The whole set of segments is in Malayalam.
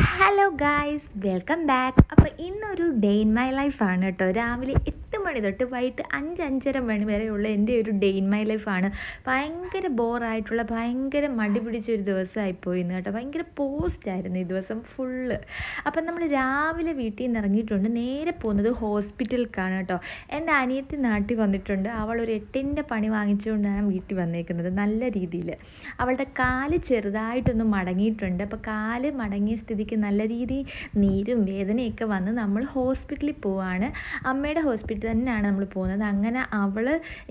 ഹലോ ഗായ്സ് വെൽക്കം ബാക്ക് അപ്പോൾ ഇന്നൊരു ഡേ ഇൻ മൈ ലൈഫാണ് കേട്ടോ. രാവിലെ മണി തൊട്ട് വൈകിട്ട് അഞ്ച് അഞ്ചര മണി വരെയുള്ള എന്റെ ഒരു ഡേ ഇൻ മൈ ലൈഫാണ് ഭയങ്കര ബോറായിട്ടുള്ള ഭയങ്കര മടി പിടിച്ചൊരു ദിവസമായിപ്പോയി ഇന്ന് കേട്ടോ. ഭയങ്കര പോസ്റ്റായിരുന്നു ഈ ദിവസം ഫുള്ള് അപ്പം നമ്മൾ രാവിലെ വീട്ടിൽ നിന്ന് ഇറങ്ങിയിട്ടുണ്ട്. നേരെ പോകുന്നത് ഹോസ്പിറ്റലിലേക്കാണ് കേട്ടോ. എന്റെ അനിയത്തി നാട്ടിൽ വന്നിട്ടുണ്ട്. അവൾ ഒരു എട്ടിന്റെ പണി വാങ്ങിച്ചുകൊണ്ടാണ് വീട്ടിൽ വന്നേക്കുന്നത് നല്ല രീതിയിൽ. അവളുടെ കാൽ ചെറുതായിട്ടൊന്ന് മടങ്ങിയിട്ടുണ്ട്. അപ്പോൾ കാൽ മടങ്ങിയ സ്ഥിതിക്ക് നല്ല രീതിയിൽ നീരും വേദനയൊക്കെ വന്ന് നമ്മൾ ഹോസ്പിറ്റലിൽ പോവാണ്. അമ്മയുടെ ഹോസ്പിറ്റൽ തന്നെയാണ് നമ്മൾ പോകുന്നത്. അങ്ങനെ അവൾ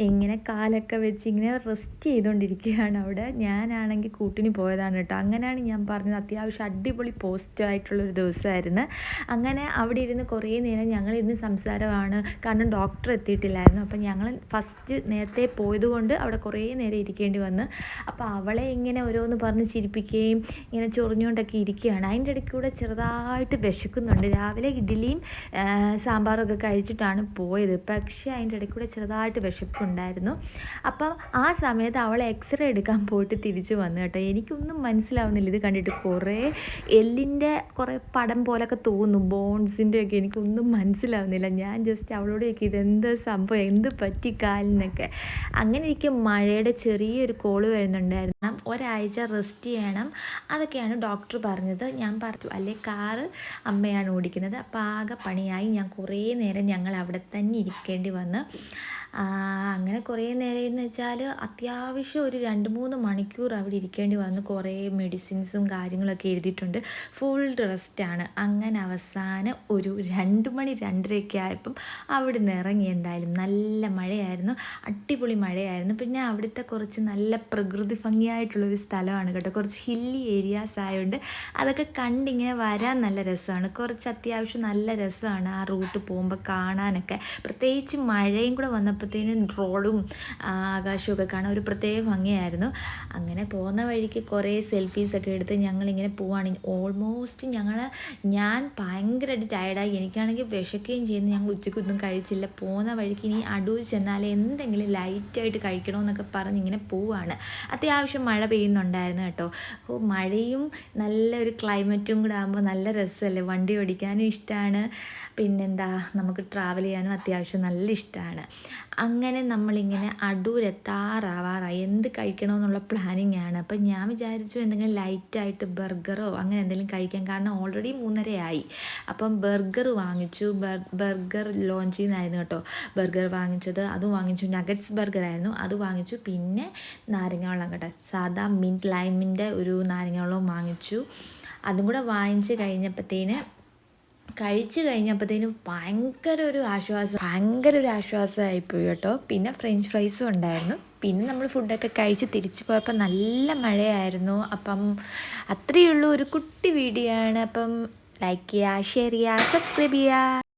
ഇങ്ങനെ കാലൊക്കെ വെച്ച് ഇങ്ങനെ റെസ്റ്റ് ചെയ്തുകൊണ്ടിരിക്കുകയാണ് അവിടെ. ഞാനാണെങ്കിൽ കൂട്ടിന് പോയതാണ് കേട്ടോ. അങ്ങനെയാണ് ഞാൻ പറഞ്ഞത്. അത്യാവശ്യം അടിപൊളി പോസ്റ്റ് ആയിട്ടുള്ളൊരു ദിവസമായിരുന്നു. അങ്ങനെ അവിടെ ഇരുന്ന് കുറേ നേരം ഞങ്ങളിരുന്ന് സംസാരമാണ്. കാരണം ഡോക്ടർ എത്തിയിട്ടില്ലായിരുന്നു. അപ്പം ഞങ്ങൾ ഫസ്റ്റ് നേരത്തെ പോയതുകൊണ്ട് അവിടെ കുറേ നേരം ഇരിക്കേണ്ടി വന്നു. അപ്പോൾ അവളെ ഇങ്ങനെ ഓരോന്ന് പറഞ്ഞ് ചിരിപ്പിക്കുകയും ഇങ്ങനെ ചൊറിഞ്ഞുകൊണ്ടൊക്കെ ഇരിക്കുകയാണ്. അതിന്റെ ഇടയ്ക്ക് കൂടെ ചെറുതായിട്ട് വിശക്കുന്നുണ്ട്. രാവിലെ ഇഡ്ഡലിയും സാമ്പാറും ഒക്കെ കഴിച്ചിട്ടാണ് പോയത്. പക്ഷേ അതിന്റെ ഇടയ്ക്ക് കൂടെ ചെറുതായിട്ട് വിശപ്പുണ്ടായിരുന്നു. അപ്പം ആ സമയത്ത് അവളെ എക്സ്റേ എടുക്കാൻ പോയിട്ട് തിരിച്ചു വന്നു കേട്ടോ. എനിക്കൊന്നും മനസ്സിലാവുന്നില്ല. ഇത് കണ്ടിട്ട് കുറേ എല്ലിന്റെ കുറേ പടം പോലൊക്കെ തോന്നുന്നു. ബോൺസിന്റെ ഒക്കെ എനിക്കൊന്നും മനസ്സിലാവുന്നില്ല. ഞാൻ ജസ്റ്റ് അവളോട് ചോദിക്കും ഇതെന്ത് സംഭവം? എന്ത് പറ്റി കാലിനൊക്കെ? അങ്ങനെ എനിക്ക് മഴയുടെ ചെറിയൊരു കോൾ വരുന്നുണ്ടായിരുന്നു. ഒരാഴ്ച റെസ്റ്റ് ചെയ്യണം. അതൊക്കെയാണ് ഡോക്ടർ പറഞ്ഞത്. ഞാൻ പറഞ്ഞു അല്ലെ കാറ് അമ്മയാണ് ഓടിക്കുന്നത്. അപ്പോൾ ആകെ പണിയായി. ഞാൻ കുറേ നേരം ഞങ്ങൾ അവിടെ തന്നെ ഇരിക്കേണ്ടി വന്ന്. അങ്ങനെ കുറേ നേരം എന്ന് വെച്ചാൽ അത്യാവശ്യം ഒരു രണ്ട് മൂന്ന് മണിക്കൂർ അവിടെ ഇരിക്കേണ്ടി വന്ന്. കുറേ മെഡിസിൻസും കാര്യങ്ങളൊക്കെ എഴുതിയിട്ടുണ്ട്. ഫുൾ റെസ്റ്റാണ് അങ്ങനെ അവസാനം ഒരു രണ്ട് മണി രണ്ടരയൊക്കെ ആയപ്പം അവിടെ നിന്ന് ഇറങ്ങി. എന്തായാലും നല്ല മഴയായിരുന്നു. അടിപൊളി മഴയായിരുന്നു. പിന്നെ അവിടുത്തെ കുറച്ച് നല്ല പ്രകൃതി ഭംഗിയായിട്ടുള്ളൊരു സ്ഥലമാണ് കേട്ടോ. കുറച്ച് ഹില്ലി ഏരിയാസ് ആയതുകൊണ്ട് അതൊക്കെ കണ്ടിങ്ങനെ വരാൻ നല്ല രസമാണ്. കുറച്ച് അത്യാവശ്യം നല്ല രസമാണ് ആ റൂട്ട് പോകുമ്പോൾ കാണാനൊക്കെ. പ്രത്യേകിച്ച് മഴയും കൂടെ വന്നപ്പോഴത്തേനും റോഡും ആകാശമൊക്കെ കാണാൻ ഒരു പ്രത്യേക ഭംഗിയായിരുന്നു. അങ്ങനെ പോകുന്ന വഴിക്ക് കുറേ സെൽഫീസൊക്കെ എടുത്ത് ഞങ്ങളിങ്ങനെ പോവാണ്. ഓൾമോസ്റ്റ് ഞങ്ങൾ ഞാൻ ഭയങ്കരമായിട്ട് ടയർഡായി എനിക്കാണെങ്കിൽ വിശക്കുകയും ചെയ്യുന്നു. ഞങ്ങൾ ഉച്ചക്കൊന്നും കഴിച്ചില്ല. പോകുന്ന വഴിക്ക് ഇനി അടൂർ ചെന്നാൽ എന്തെങ്കിലും ലൈറ്റായിട്ട് കഴിക്കണമെന്നൊക്കെ പറഞ്ഞ് ഇങ്ങനെ പോവാണ്. അത്യാവശ്യം മഴ പെയ്യുന്നുണ്ടായിരുന്നു കേട്ടോ. അപ്പോൾ മഴയും നല്ലൊരു ക്ലൈമറ്റും കൂടെ ആകുമ്പോൾ നല്ല രസമല്ലേ വണ്ടി ഓടിക്കാനും ഇഷ്ടമാണ് പിന്നെന്താ നമുക്ക് ട്രാവൽ ചെയ്യാനും അത്യാവശ്യം നല്ല ഇഷ്ടമാണ് അങ്ങനെ നമ്മളിങ്ങനെ അടൂരെത്താറാവാറായി. എന്ത് കഴിക്കണമെന്നുള്ള പ്ലാനിങ് ആണ്. അപ്പം ഞാൻ വിചാരിച്ചു എന്തെങ്കിലും ലൈറ്റായിട്ട് ബർഗറോ അങ്ങനെ എന്തെങ്കിലും കഴിക്കാൻ കാരണം ഓൾറെഡി മൂന്നരയായി. അപ്പം ബർഗർ വാങ്ങിച്ചു. ബർഗർ ലോഞ്ച് ചെയ്യുന്നതായിരുന്നു കേട്ടോ. ബർഗർ വാങ്ങിച്ചത് അത് വാങ്ങിച്ചു. നഗറ്റ്സ് ബർഗർ ആയിരുന്നു. അത് വാങ്ങിച്ചു. പിന്നെ നാരങ്ങ വെള്ളം കേട്ടോ. സാധാ മിന്റ് ലൈമിന്റെ ഒരു നാരങ്ങ വെള്ളവും വാങ്ങിച്ചു. അതും കൂടെ വാങ്ങിച്ച് കഴിഞ്ഞപ്പോഴത്തേന് കഴിച്ചു കഴിഞ്ഞപ്പോഴത്തേനും ഭയങ്കര ഒരു ആശ്വാസം ഭയങ്കര ഒരു ആശ്വാസമായിപ്പോയി കേട്ടോ. പിന്നെ ഫ്രഞ്ച് ഫ്രൈസും ഉണ്ടായിരുന്നു. പിന്നെ നമ്മൾ ഫുഡൊക്കെ കഴിച്ച് തിരിച്ചു പോയപ്പോൾ നല്ല മഴയായിരുന്നു. അപ്പം അത്രയേ ഉള്ളൂ ഒരു കുട്ടി വീഡിയോ ആണ്. അപ്പം ലൈക്ക് ചെയ്യുക ഷെയർ ചെയ്യുക സബ്സ്ക്രൈബ് ചെയ്യുക.